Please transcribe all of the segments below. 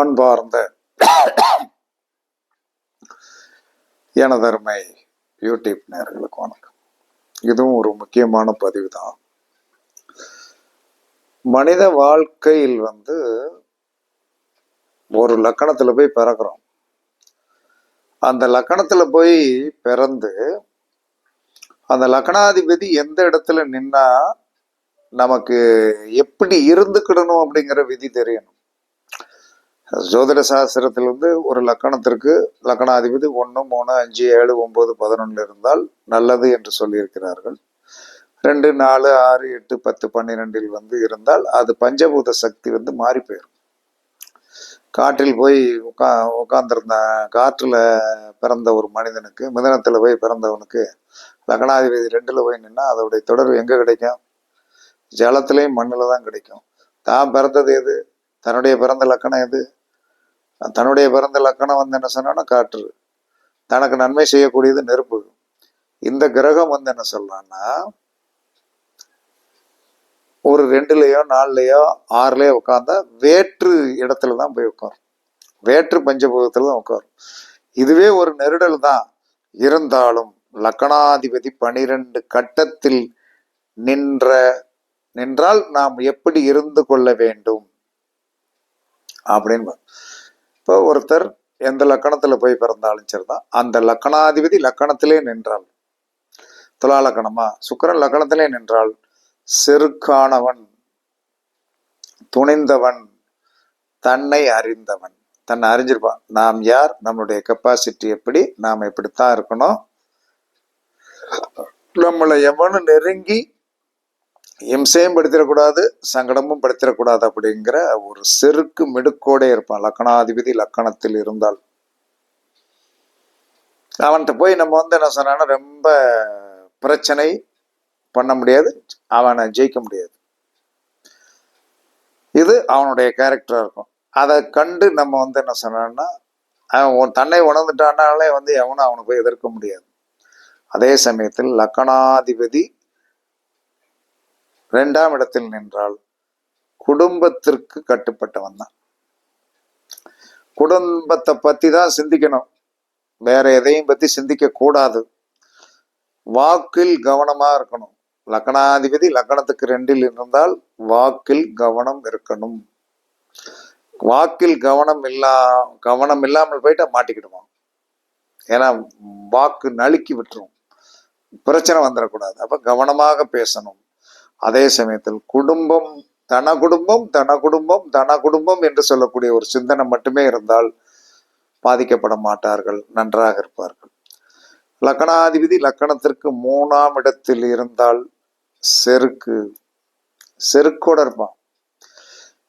அன்பார்ந்த எனதருமை யூடியூப் நேர்களுக்கு வணக்கம். இதுவும் ஒரு முக்கியமான பதிவு தான் மனித வாழ்க்கையில் வந்து ஒரு லக்கணத்துல போய் பிறக்கிறோம். அந்த லக்கணத்துல போய் பிறந்து அந்த லக்கணாதிபதி எந்த இடத்துல நின்னா நமக்கு எப்படி இருந்துக்கிடணும் அப்படிங்கிற விதி தெரியணும். ஜோதிட சாஸ்திரத்தில் வந்து ஒரு லக்கணத்திற்கு லக்கணாதிபதி ஒன்று மூணு அஞ்சு ஏழு ஒம்பது பதினொன்று இருந்தால் நல்லது என்று சொல்லியிருக்கிறார்கள். ரெண்டு நாலு ஆறு எட்டு பத்து பன்னிரெண்டில் வந்து இருந்தால் அது பஞ்சபூத சக்தி வந்து மாறி போயிடும் காற்றில் போய் உட்கா உட்காந்துருந்த காற்றில் பிறந்த ஒரு மனிதனுக்கு மிதனத்தில் போய் பிறந்தவனுக்கு லக்னாதிபதி ரெண்டில் போய் நின்னா அதோடைய தொடர்பு எங்கே கிடைக்கும்? ஜலத்திலையும் மண்ணில் தான் கிடைக்கும். தான் பிறந்தது எது? தன்னுடைய பிறந்த லக்கணம் எது? தன்னுடைய பிறந்த லக்கணம் வந்து என்ன சொன்னான்னா காற்று. தனக்கு நன்மை செய்யக்கூடியது நெருப்பு. இந்த கிரகம் வந்து என்ன சொல்றான்னா ஒரு ரெண்டுலயோ நாலுலயோ ஆறுலயோ உட்காந்தா வேற்று இடத்துல தான் போய் உட்காரும். வேற்று பஞ்சபூதத்தில் தான் உட்காரும். இதுவே ஒரு நெருடல் தான். இருந்தாலும் லக்கணாதிபதி பனிரெண்டு கட்டத்தில் நின்ற நின்றால் நாம் எப்படி இருந்து கொள்ள வேண்டும்? அப்படின்னு இப்போ ஒருத்தர் எந்த லக்கணத்துல போய் பிறந்தாலும் சரிதான். அந்த லக்கணாதிபதி லக்கணத்திலே நின்றால் துலா லக்கணமா சுக்கிரன் லக்கணத்திலே நின்றால் செருக்கானவன் துணிந்தவன் தன்னை அறிந்தவன். தன்னை அறிஞ்சிருப்பான். நாம் யார்? நம்மளுடைய கெப்பாசிட்டி எப்படி? நாம் எப்படித்தான் இருக்கணும். நம்மளை எவனும் நெருங்கி இம்சையும் படுத்திடக்கூடாது சங்கடமும் படுத்திடக்கூடாது அப்படிங்கிற ஒரு செருக்கு மிடுக்கோடே இருப்பான். லக்கணாதிபதி லக்கணத்தில் இருந்தால். அவன்கிட்ட போய் நம்ம வந்து என்ன சொன்னான்னா ரொம்ப பிரச்சனை பண்ண முடியாது அவனை ஜெயிக்க முடியாது. இது அவனுடைய கேரக்டராக இருக்கும். அதை கண்டு நம்ம வந்து என்ன சொன்னோம்னா அவன் தன்னை உணர்ந்துட்டானாலே வந்து எவனும் அவனை போய் எதிர்க்க முடியாது. அதே சமயத்தில் லக்கணாதிபதி இரண்டாம் இடத்தில் நின்றால் குடும்பத்திற்கு கட்டுப்பட்டவன் தான். குடும்பத்தை பத்தி தான் சிந்திக்கணும். வேற எதையும் பத்தி சிந்திக்க கூடாது. வாக்கில் கவனமா இருக்கணும். லக்கணாதிபதி லக்கணத்துக்கு ரெண்டில் இருந்தால் வாக்கில் கவனம் இருக்கணும். வாக்கில் கவனம் இல்லா கவனம் இல்லாமல் போயிட்டு மாட்டிக்கிடுவான். ஏன்னா வாக்கு நழுக்கி விட்டுரும். பிரச்சனை வந்துடக்கூடாது. அப்ப கவனமாக பேசணும். அதே சமயத்தில் குடும்பம் தன குடும்பம் தன குடும்பம் தன குடும்பம் என்று சொல்லக்கூடிய ஒரு சிந்தனை மட்டுமே இருந்தால் பாதிக்கப்பட மாட்டார்கள் நன்றாக இருப்பார்கள். லக்கணாதிபதி லக்கணத்திற்கு மூணாம் இடத்தில் இருந்தால் செருக்கு செருக்கோட இருப்பான்.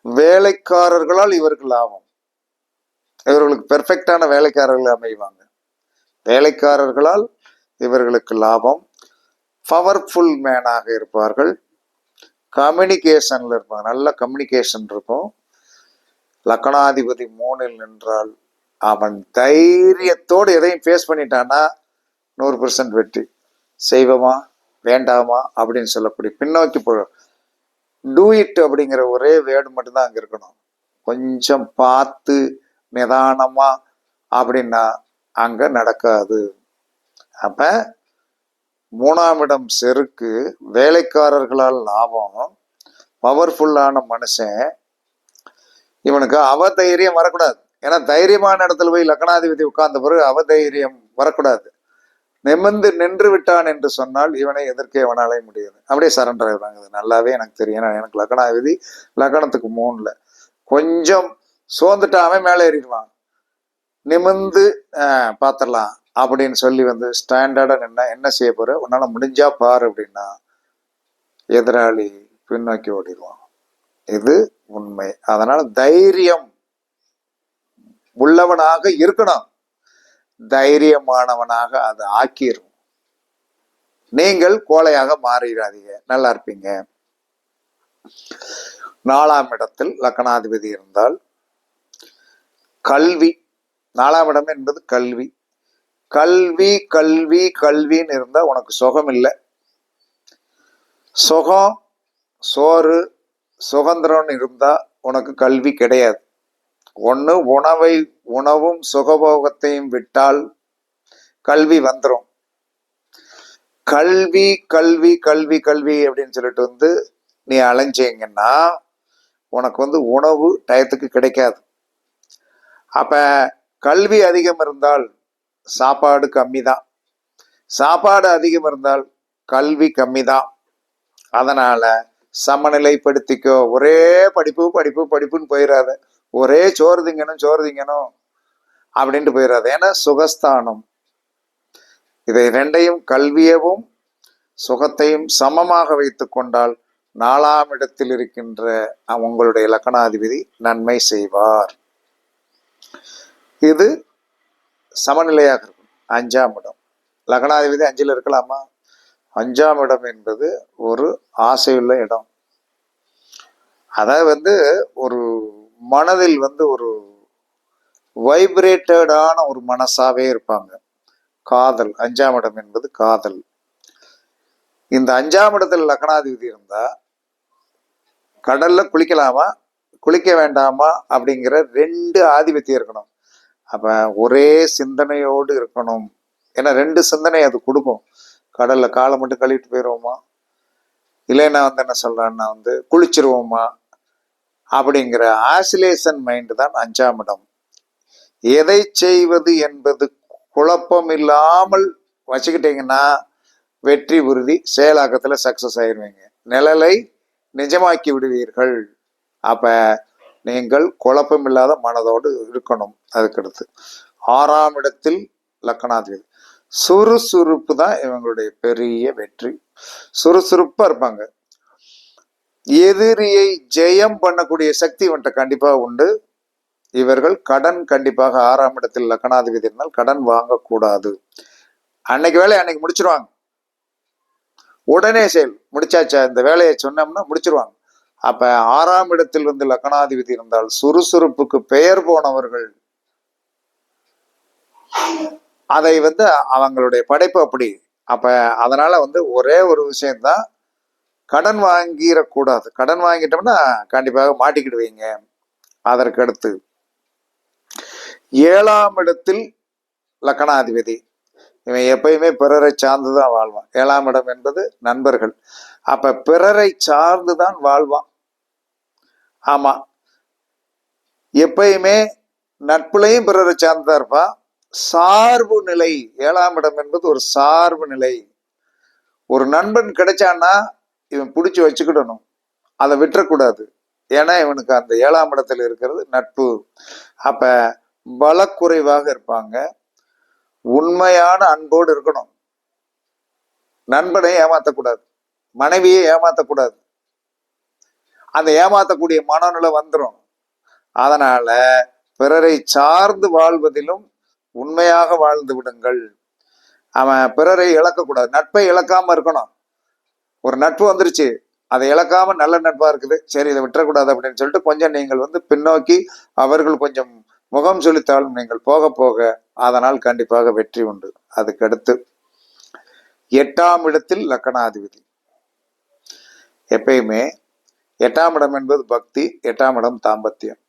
வேலைக்காரர்களால் இவருக்கு லாபம். இவர்களுக்கு பெர்ஃபெக்டான வேலைக்காரர்கள் அமைவாங்க. வேலைக்காரர்களால் இவர்களுக்கு லாபம். பவர்ஃபுல் மேனாக இருப்பார்கள். கம்யூனிகேஷனில் இருப்பாங்க. நல்ல கம்யூனிகேஷன் இருக்கும். லக்கணாதிபதி மூணில் நின்றால் அவன் தைரியத்தோடு எதையும் ஃபேஸ் பண்ணிட்டான்னா நூறு பெர்சன்ட் வெற்றி. செய்வோமா? வேண்டாமா? அப்படின்னு சொல்லக்கூடிய பின்னோக்கி போ டூ இட் அப்படிங்கிற ஒரே வேர்டு மட்டும்தான் அங்கே இருக்கணும். கொஞ்சம் பார்த்து நிதானமாக அப்படின்னா அங்கே நடக்காது. அப்போ மூணாம் இடம் செருக்கு வேலைக்காரர்களால் லாபம் பவர்ஃபுல்லான மனுஷன். இவனுக்கு அவ தைரியம் வரக்கூடாது. ஏன்னா தைரியமான இடத்துல போய் லக்னாதிபதி உட்கார்ந்த பிறகு அவதைரியம் வரக்கூடாது. நிமிர்ந்து நின்று விட்டான் என்று சொன்னால் இவனை எதிர்க்க இவனாலே முடியாது. அப்படியே சரண்டர் ஆகிறாங்க இது நல்லாவே எனக்கு தெரியும். ஏன்னா எனக்கு லக்னாதிபதி லக்னத்துக்கு மூணுல. கொஞ்சம் சோர்ந்துட்டாமே மேலே ஏறிடுவான். நிமிர்ந்து பார்த்துடலாம். அப்படின்னு சொல்லி வந்து ஸ்டாண்டர்டாக நின்னா என்ன செய்ய போற? உன்னால் முடிஞ்சா பாரு அப்படின்னா எதிராளி பின்னோக்கி ஓடிடுவான். இது உண்மை. அதனால தைரியம் உள்ளவனாக இருக்கணும். தைரியமானவனாக அதை ஆக்கிரும். நீங்கள் கோழையாக மாறிடாதீங்க. நல்லா இருப்பீங்க. நாலாம் இடத்தில் லக்கணாதிபதி இருந்தால் கல்வி நாலாம் இடம் என்பது கல்வி. கல்வி கல்வி கல்வின்னு இருந்தா உனக்கு சுகம் இல்லை. சுகம் சோறு சுதந்திரம்னு இருந்தா உனக்கு கல்வி கிடையாது. ஒன்று உணவை உணவும் சுகபோகத்தையும் விட்டால் கல்வி வந்துடும் கல்வி கல்வி கல்வி கல்வி அப்படின்னு சொல்லிட்டு வந்து நீ அலைஞ்சிங்கன்னா உனக்கு வந்து உணவு டயத்துக்கு கிடைக்காது. அப்ப கல்வி அதிகம் இருந்தால் சாப்பாடு கம்மி தான் சாப்பாடு அதிகம் இருந்தால் கல்வி கம்மி தான் அதனால சமநிலைப்படுத்திக்கோ. ஒரே படிப்பு படிப்பு படிப்புன்னு போயிடாத ஒரே சோறு திங்கணும் சோறு திங்கணும் அப்படின்ட்டு போயிடாது ஏன்னா சுகஸ்தானம். இதை ரெண்டையும் கல்வியவும் சுகத்தையும் சமமாக வைத்து கொண்டால் நாலாம் இடத்தில் இருக்கின்ற உங்களுடைய லக்கணாதிபதி நன்மை செய்வார். இது சமநிலையாக இருக்கும். அஞ்சாம் இடம். லக்னாதிபதி அஞ்சில் இருக்கலாமா? அஞ்சாம் இடம் என்பது ஒரு ஆசையுள்ள இடம். அதை வந்து ஒரு மனதில் வந்து ஒரு வைப்ரேட்டடான ஒரு மனசாவே இருப்பாங்க. காதல். அஞ்சாம் இடம் என்பது காதல். இந்த அஞ்சாம் இடத்தில் லக்னாதிபதி இருந்தா கடல்ல குளிக்கலாமா? குளிக்க வேண்டாமா? அப்படிங்கிற ரெண்டு ஆதிபத்தியம் இருக்கணும். அப்போ ஒரே சிந்தனையோடு இருக்கணும். ஏன்னா ரெண்டு சிந்தனை அது கொடுக்கும். கடலில் காலை மட்டும் கழுவிட்டு போயிடுவோமா இல்லைன்னா வந்து என்ன சொல்கிறான்னா வந்து குளிச்சிருவோமா? அப்படிங்கிற ஆசிலேஷன் மைண்டு தான் அஞ்சாம் இடம். எதை செய்வது என்பது குழப்பம் இல்லாமல் வச்சுக்கிட்டீங்கன்னா வெற்றி உறுதி செயலாக்கத்தில் சக்ஸஸ் ஆயிடுவீங்க நிழலை நிஜமாக்கி விடுவீர்கள். அப்போ நீங்கள் குழப்பமில்லாத மனதோடு இருக்கணும். அதுக்கடுத்து ஆறாம் இடத்தில் லக்கணாதிபதி. சுறுசுறுப்பு தான் இவங்களுடைய பெரிய வெற்றி. சுறுசுறுப்பா இருப்பாங்க. எதிரியை ஜெயம் பண்ணக்கூடிய சக்தி இவன்ட்ட கண்டிப்பாக உண்டு. இவர்கள் கடன் கண்டிப்பாக ஆறாம் இடத்தில் லக்கணாதிபதி இருந்தால் கடன் வாங்கக்கூடாது. அன்னைக்கு வேலையை அன்னைக்கு முடிச்சிருவாங்க. உடனே செயல். முடிச்சாச்சா? இந்த வேலையை சொன்னோம்னா முடிச்சிருவாங்க. அப்ப ஆறாம் இடத்தில் வந்து லக்கணாதிபதி இருந்தால் சுறுசுறுப்புக்கு பெயர் போனவர்கள். அதை வந்து அவங்களுடைய படைப்பு அப்படி. அப்ப அதனால வந்து ஒரே ஒரு விஷயம்தான் கடன் வாங்கிடக்கூடாது. கடன் வாங்கிட்டோம்னா கண்டிப்பாக மாட்டிக்கிடுவீங்க. அதற்கு அடுத்து ஏழாம் இடத்தில் லக்கணாதிபதி இவன் எப்பயுமே பிறரை சார்ந்து தான் வாழ்வான். ஏழாம் இடம் என்பது நண்பர்கள். அப்ப பிறரை சார்ந்து தான் வாழ்வான். ஆமா. எப்பயுமே நட்புலையும் பிறரை சார்ந்துதான் இருப்பான் சார்பு நிலை ஏழாம் இடம் என்பது ஒரு சார்பு நிலை. ஒரு நண்பன் கிடைச்சான்னா இவன் பிடிச்சி வச்சுக்கிடணும். அதை விட்டுறக்கூடாது. ஏன்னா இவனுக்கு அந்த ஏழாம் இடத்துல இருக்கிறது நட்பு. அப்ப பலக்குறைவாக இருப்பாங்க. உண்மையான அன்போடு இருக்கணும். நண்பனை ஏமாத்தக்கூடாது. மனைவியை ஏமாத்தக்கூடாது. அந்த ஏமாத்தக்கூடிய மனநிலை வந்துடும் அதனால பிறரை சார்ந்து வாழ்வதிலும் உண்மையாக வாழ்ந்து விடுங்கள். அவன் பிறரை இழக்கக்கூடாது. நட்பை இழக்காம இருக்கணும். ஒரு நட்பு வந்துருச்சு. அதை இழக்காம நல்ல நட்பா இருக்குது. சரி இதை விட்டுறக்கூடாது அப்படின்னு சொல்லிட்டு கொஞ்சம் நீங்கள் வந்து பின்னோக்கி அவர்கள் கொஞ்சம் முகம் சொலித்தாலும் நீங்கள் போக போக அதனால் கண்டிப்பாக வெற்றி உண்டு. அதுக்கடுத்து எட்டாம் இடத்தில் லக்கணாதிபதி. எப்பயுமே எட்டாம் இடம் என்பது பக்தி எட்டாம் இடம் தாம்பத்தியம்.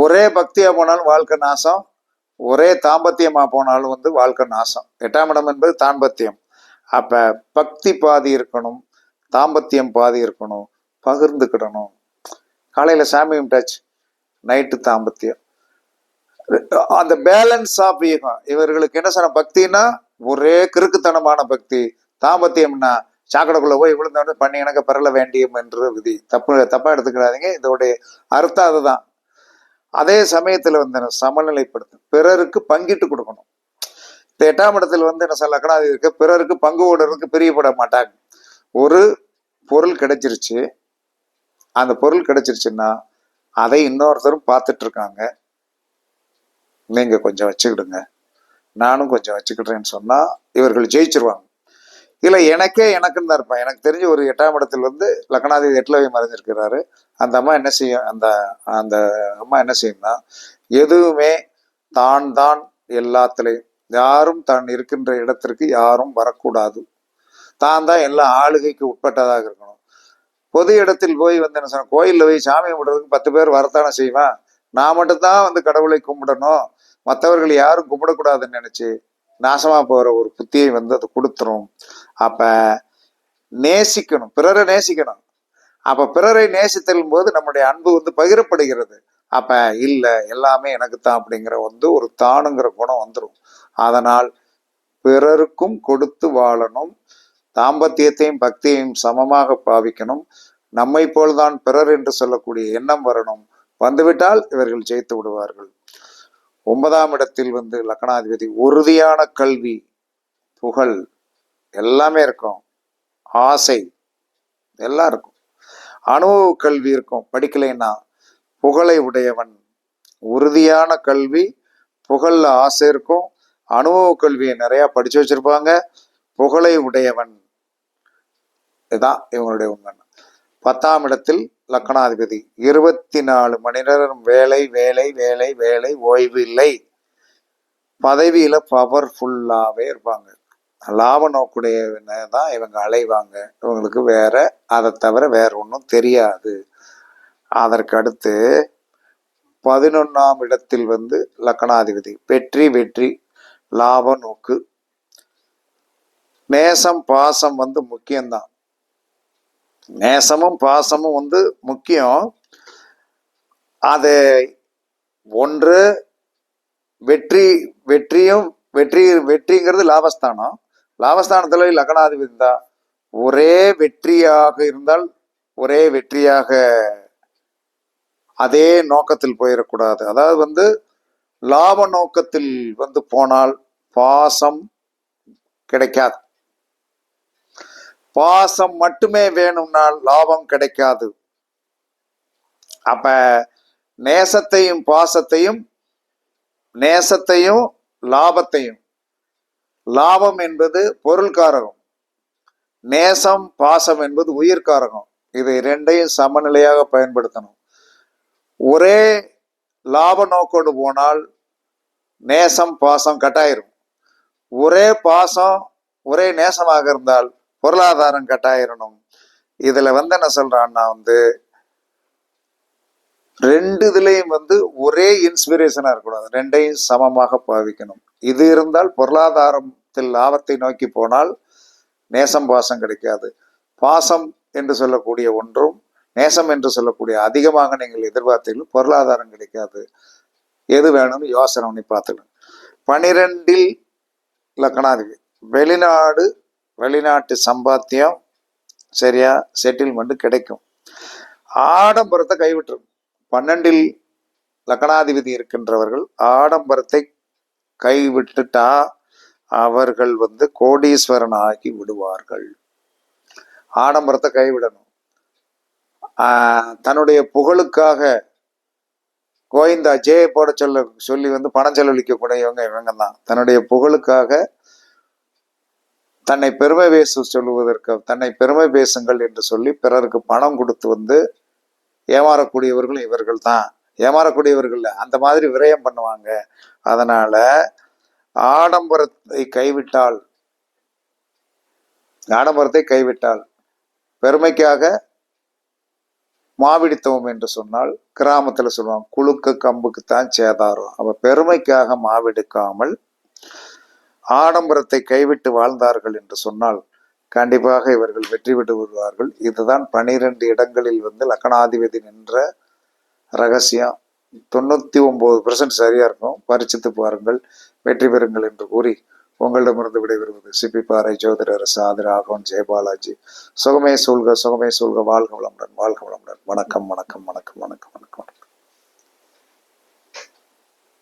ஒரே பக்தியா போனாலும் வாழ்க்கை நாசம் ஒரே தாம்பத்தியமா போனாலும் வந்து வாழ்க்கை நாசம். எட்டாம் இடம் என்பது தாம்பத்தியம். அப்ப பக்தி பாதி இருக்கணும் தாம்பத்தியம் பாதி இருக்கணும் பகிர்ந்துக்கிடணும். காலையில சாமி டச் நைட்டு தாம்பத்தியம். அந்த பேலன்ஸ் ஆஃப் யுகம் இவர்களுக்கு என்ன சொன்ன? பக்தின்னா ஒரே கிறுக்குத்தனமான பக்தி. தாம்பத்தியம்னா சாக்கடைக்குள்ள போய் விழுந்தோடனே பண்ணி எனக்கு பெறல வேண்டியும் என்று விதி. தப்பு தப்பாக எடுத்துக்கிறாதீங்க இதோடைய அர்த்தம் அதுதான். அதே சமயத்தில் வந்து என்ன பிறருக்கு பங்கிட்டு கொடுக்கணும். இந்த எட்டாம் இடத்துல வந்து என்ன சொல்ல லக்னாதி இருக்கு பிறருக்கு பங்கு ஓடுறதுக்கு பிரியப்பட மாட்டாங்க. ஒரு பொருள் கிடைச்சிருச்சு. அந்த பொருள் கிடைச்சிருச்சுன்னா அதை இன்னொருத்தரும் பார்த்துட்டு இருக்காங்க நீங்க கொஞ்சம் வச்சுக்கிடுங்க. நானும் கொஞ்சம் வச்சுக்கிடுறேன்னு சொன்னா இவர்கள் ஜெயிச்சிருவாங்க. இல்லை எனக்கே எனக்குன்னு தான் இருப்பேன். எனக்கு தெரிஞ்சு ஒரு எட்டாம் இடத்துல வந்து லக்னாதிபதி எட்டுலவை மறைஞ்சிருக்கிறாரு. அந்த அம்மா என்ன செய்யும்? அந்த அந்த அம்மா என்ன செய்யும்னா எதுவுமே தான் தான் எல்லாத்துலேயும் யாரும் தான் இருக்கின்ற இடத்திற்கு யாரும் வரக்கூடாது. தான் தான் எல்லா ஆளுகைக்கு உட்பட்டதாக இருக்கணும். பொது இடத்தில் போய் வந்து என்ன சொன்ன கோயிலில் போய் சாமி கும்பிடுறதுக்கு பத்து பேர் வரத்தானே செய்வான்? நான் மட்டும்தான் வந்து கடவுளை கும்பிடணும். மற்றவர்கள் யாரும் கும்பிடக்கூடாதுன்னு நினைச்சு நாசமா போற ஒரு புத்தியை வந்து அது கொடுத்துரும். அப்ப நேசிக்கணும். பிறரை நேசிக்கணும். அப்ப பிறரை நேசித்தலும் போது நம்முடைய அன்பு வந்து பகிரப்படுகிறது. அப்ப இல்ல எல்லாமே எனக்கு தான் அப்படிங்கிற வந்து ஒரு தானுங்கிற குணம் வந்துடும் அதனால் பிறருக்கும் கொடுத்து வாழணும். தாம்பத்தியத்தையும் பக்தியையும் சமமாக பாவிக்கணும். நம்மை போல்தான் பிறர் என்று சொல்லக்கூடிய எண்ணம் வரணும். வந்துவிட்டால் இவர்கள் ஜெயித்து விடுவார்கள். ஒன்பதாம் இடத்தில் வந்து லக்னாதிபதி உறுதியான கல்வி புகழ் எல்லாமே இருக்கும். ஆசை எல்லாம் இருக்கும். அனுபவ கல்வி இருக்கும். படிக்கலைன்னா புகழை உடையவன். உறுதியான கல்வி புகழ்ல ஆசை இருக்கும். அனுபவ கல்வியை நிறையா படிச்சு வச்சிருப்பாங்க. புகழை உடையவன். இதான் இவங்களுடைய உண்மை பத்தாம் இடத்தில் லக்கணாதிபதி. இருபத்தி நாலு மணி நேரம் வேலை வேலை வேலை வேலை ஓய்வு இல்லை. பதவியில பவர்ஃபுல்லாவே இருப்பாங்க. லாப நோக்குடைய தான் இவங்க அலைவாங்க. இவங்களுக்கு வேற அதை தவிர வேற ஒன்றும் தெரியாது. அதற்கு அடுத்து பதினொன்னாம் இடத்தில் வந்து லக்கணாதிபதி. வெற்றி வெற்றி லாப நோக்கு. நேசம் பாசம் வந்து முக்கியம்தான். நேசமும் பாசமும் வந்து முக்கியம். அது ஒன்று வெற்றி வெற்றியும் வெற்றி வெற்றிங்கிறது லாபஸ்தானம். லாபஸ்தானத்துல லக்னாதிபதி தான். ஒரே வெற்றியாக இருந்தால் ஒரே வெற்றியாக அதே நோக்கத்தில் போயிடக்கூடாது. அதாவது வந்து லாப நோக்கத்தில் வந்து போனால் பாசம் கிடைக்காது. பாசம் மட்டுமே வேணும்னால் லாபம் கிடைக்காது. அப்ப நேசத்தையும் பாசத்தையும் நேசத்தையும் லாபத்தையும். லாபம் என்பது பொருள்காரகம். நேசம் பாசம் என்பது உயிர்காரகம். இது ரெண்டையும் சமநிலையாக பயன்படுத்தணும். ஒரே லாப நோக்கோடு போனால் நேசம் பாசம் கட்டாயிரும். ஒரே பாசம் ஒரே நேசமாக இருந்தால் பொருளாதாரம் கட்டாயிரணும். இதுல வந்து என்ன சொல்றான்னா வந்து ரெண்டு இதுலயும் வந்து ஒரே இன்ஸ்பிரேஷனா இருக்கக்கூடாது. ரெண்டையும் சமமாக பாவிக்கணும். இது இருந்தால் பொருளாதாரத்தில் லாபத்தை நோக்கி போனால் நேசம் பாசம் கிடைக்காது. பாசம் என்று சொல்லக்கூடிய ஒன்றும் நேசம் என்று சொல்லக்கூடிய அதிகமாக நீங்கள் எதிர்பார்த்தீர்கள் பொருளாதாரம் கிடைக்காது. எது வேணும்னு யோசனை பண்ணி பார்த்துக்கணும். பனிரெண்டில் லக்கணாதிபதி வெளிநாடு வெளிநாட்டு சம்பாத்தியம் சரியா செட்டில்மெண்ட் கிடைக்கும். ஆடம்பரத்தை கைவிட்டுரும். பன்னெண்டில் லக்கணாதிபதி இருக்கின்றவர்கள் ஆடம்பரத்தை கைவிட்டுட்டா அவர்கள் வந்து கோடீஸ்வரன் ஆகி விடுவார்கள். ஆடம்பரத்தை கைவிடணும். தன்னுடைய புகழுக்காக கோவிந்தா ஜே போட சொல்ல சொல்லி வந்து பணம் செலவழிக்கக்கூடியவங்க இவங்க தான் தன்னுடைய புகழுக்காக தன்னை பெருமை பேச சொல்லுவதற்கு தன்னை பெருமை பேசுங்கள் என்று சொல்லி பிறருக்கு பணம் கொடுத்து வந்து ஏமாறக்கூடியவர்களும் இவர்கள் தான் ஏமாறக்கூடியவர்கள் அந்த மாதிரி விரயம் பண்ணுவாங்க. அதனால ஆடம்பரத்தை கைவிட்டால் ஆடம்பரத்தை கைவிட்டால் பெருமைக்காக மாவிடித்தவம் என்று சொன்னால் கிராமத்தில் சொல்லுவாங்க குழுக்க கம்புக்கு தான் சேதாரம். அப்போ பெருமைக்காக மாவெடுக்காமல் ஆடம்பரத்தை கைவிட்டு வாழ்ந்தார்கள் என்று சொன்னால் கண்டிப்பாக இவர்கள் வெற்றி பெற்று வருவார்கள் இதுதான் பனிரெண்டு இடங்களில் வந்து லக்கணாதிபதி நின்ற ரகசியம். தொண்ணூத்தி ஒன்பது பர்சன்ட் சரியா இருக்கும். பரிச்சித்து பாருங்கள். வெற்றி பெறுங்கள் என்று கூறி உங்களிடமிருந்து விடைபெறுவது சிபி பாறை ஜோதிடர் சாதி ராகவன் ஜெயபாலாஜி. சுகமே சூழ்க சுகமே சூழ்க. வாழ்க வளமுடன் வாழ்க வளமுடன். வணக்கம் வணக்கம் வணக்கம் வணக்கம்.